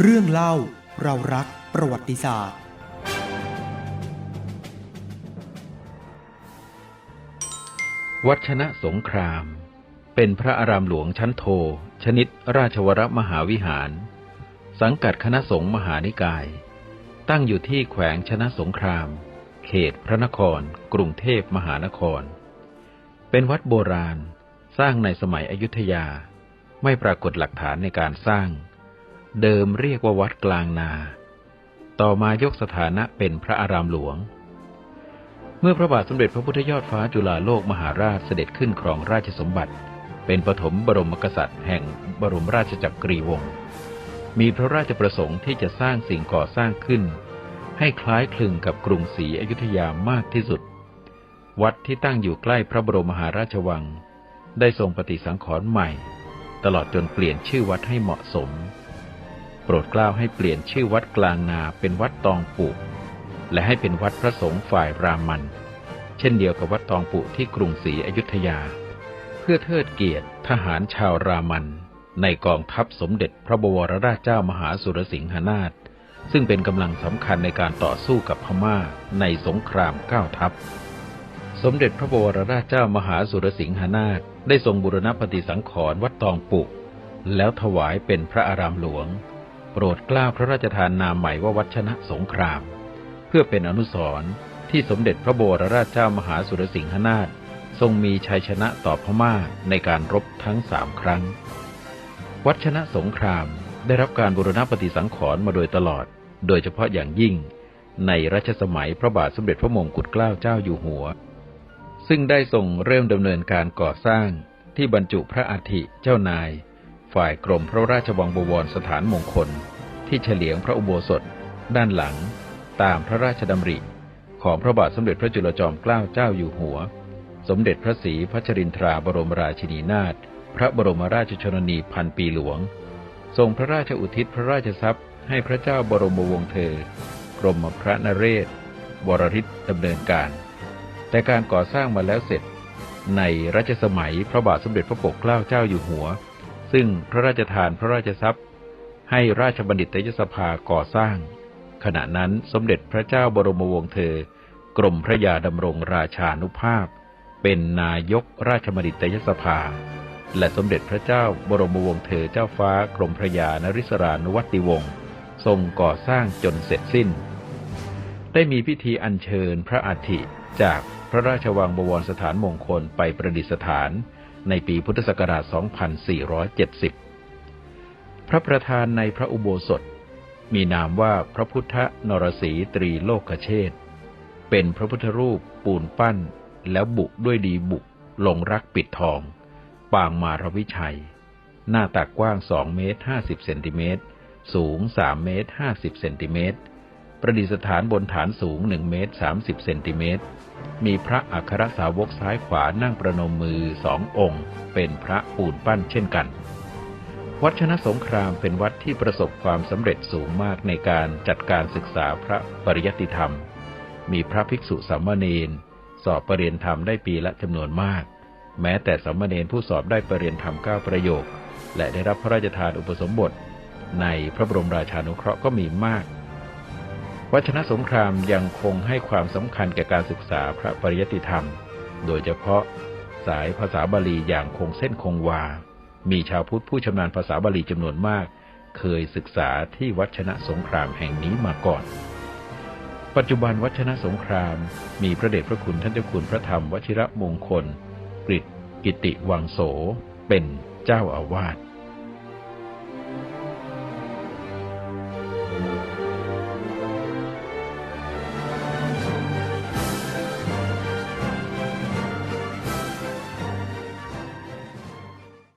เรื่องเล่าเรารักประวัติศาสตร์ วัชนะสงคราม เป็นพระอารามหลวงชั้นโท ชนิดราชวรมหาวิหาร สังกัดคณะสงฆ์มหานิกาย ตั้งอยู่ที่แขวงชนะสงคราม เขตพระนคร กรุงเทพมหานคร เป็นวัดโบราณ สร้างในสมัยอยุธยา ไม่ปรากฏหลักฐานในการสร้าง เดิมเรียกว่าวัดกลางนา ต่อมายกสถานะเป็นพระอารามหลวง เมื่อพระบาทสมเด็จพระพุทธยอดฟ้าจุฬาโลกมหาราชเสด็จขึ้นครองราชสมบัติ เป็นปฐมบรมกษัตริย์แห่งบรมราชจักรีวงศ์ มีพระราชประสงค์ที่จะสร้างสิ่งก่อสร้างขึ้น ให้คล้ายคลึงกับกรุงศรีอยุธยามากที่สุด วัดที่ตั้งอยู่ใกล้พระบรมมหาราชวัง ได้ทรงปฏิสังขรณ์ใหม่ ตลอดจนเปลี่ยนชื่อวัดให้เหมาะสม โปรดเกล้าให้เปลี่ยนชื่อวัดกลางนาเป็นวัดตองปุและให้เป็นวัดพระสงฆ์ฝ่ายรามัน เช่นเดียวกับวัดตองปุที่กรุงศรีอยุธยา เพื่อเทิดเกียรติทหารชาวรามัน ในกองทัพสมเด็จพระบวรราชเจ้ามหาสุรสิงหนาถซึ่งเป็นกำลังสำคัญในการต่อสู้กับพม่าในสงครามเก้าทัพ สมเด็จพระบวรราชเจ้ามหาสุรสิงหนาถได้ทรงบูรณปฏิสังขรณ์วัดตองปุแล้วถวายเป็นพระอารามหลวง โปรดกล้าพระราชทานนามใหม่ว่าวัดชนะสงคราม เพื่อเป็นอนุสรณ์ที่สมเด็จพระบรราชเจ้ามหาสุรสิงหนาถทรงมีชัยชนะต่อพม่าในการรบทั้งสามครั้ง วัดชนะสงครามได้รับการบูรณปฏิสังขรณ์มาโดยตลอด โดยเฉพาะอย่างยิ่ง ในรัชสมัยพระบาทสมเด็จพระมงกุฎเกล้าเจ้าอยู่หัว ซึ่งได้ทรงเริ่มดำเนินการก่อสร้างที่บรรจุพระอัฐิเจ้านาย ฝ่ายกรมพระราชวังบวรสถานมงคล ที่เฉลียงพระอุโบสถ ด้านหลัง ตามพระราชดำริของพระบาทสมเด็จพระจุลจอมเกล้าเจ้าอยู่หัว สมเด็จพระศรีพัชรินทราบรมราชินีนาถพระบรมราชชนนีพันปีหลวง ทรงพระราชอุทิศพระราชทรัพย์ให้พระเจ้าบรมวงศ์เธอกรมพระนเรศวรริศดำเนินการ แต่การก่อสร้างมาแล้วเสร็จ ในรัชสมัยพระบาทสมเด็จพระปกเกล้าเจ้าอยู่หัว ซึ่งพระราชทานพระราชทรัพย์ ให้ราชบัณฑิตยสภาก่อสร้าง ขณะนั้นสมเด็จพระเจ้าบรมวงศ์เธอ กรมพระยาดำรงราชานุภาพ เป็นนายกราชบัณฑิตยสภา และสมเด็จพระเจ้าบรมวงศ์เธอเจ้าฟ้ากรมพระยานริศรานุวัติวงศ์ทรงก่อสร้างจนเสร็จสิ้น ได้มีพิธีอัญเชิญพระอัฐิจากพระราชวังบวรสถานมงคลไปประดิษฐาน ในปีพุทธศักราช 2470 พระประธานในพระอุโบสถ มีนามว่าพระพุทธนรสีตรีโลกเชษฐ์เป็นพระพุทธรูปปูนปั้น แล้วบุด้วยดีบุลงรักปิดทอง ปางมารวิชัย หน้าตักกว้าง 2 เมตร 50 เซนติเมตร สูง 3 เมตร 50 เซนติเมตร ประดิษฐานบนฐานสูง 1 เมตร 30 เซนติเมตร มีพระอัครสาวกซ้ายขวานั่งประนมมือสององค์ เป็นพระปูนปั้นเช่นกัน วัดชนะสงครามเป็นวัดที่ประสบความสำเร็จสูงมากในการจัดการศึกษาพระปริยติธรรม มีพระภิกษุสามเณรสอบประเรียนธรรมได้ปีละจำนวนมาก แม้แต่สามเณรผู้สอบได้ประเรียนธรรมเก้าประโยค และได้รับพระราชทานอุปสมบท ในพระบรมราชานุเคราะห์ก็มีมาก วัชนะสงครามยังคงให้ความสำคัญแก่การศึกษาพระปริยติธรรม โดยเฉพาะสายภาษาบาลีอย่างคงเส้นคงวา มีชาวพุทธผู้ชำนาญภาษาบาลีจำนวนมาก เคยศึกษาที่วัชนะสงครามแห่งนี้มาก่อน ปัจจุบันวัชนะสงคราม มีพระเดชพระคุณท่านเจ้าคุณพระธรรมวชิระมงคลกฤษกิติวังโส เป็นเจ้าอาวาส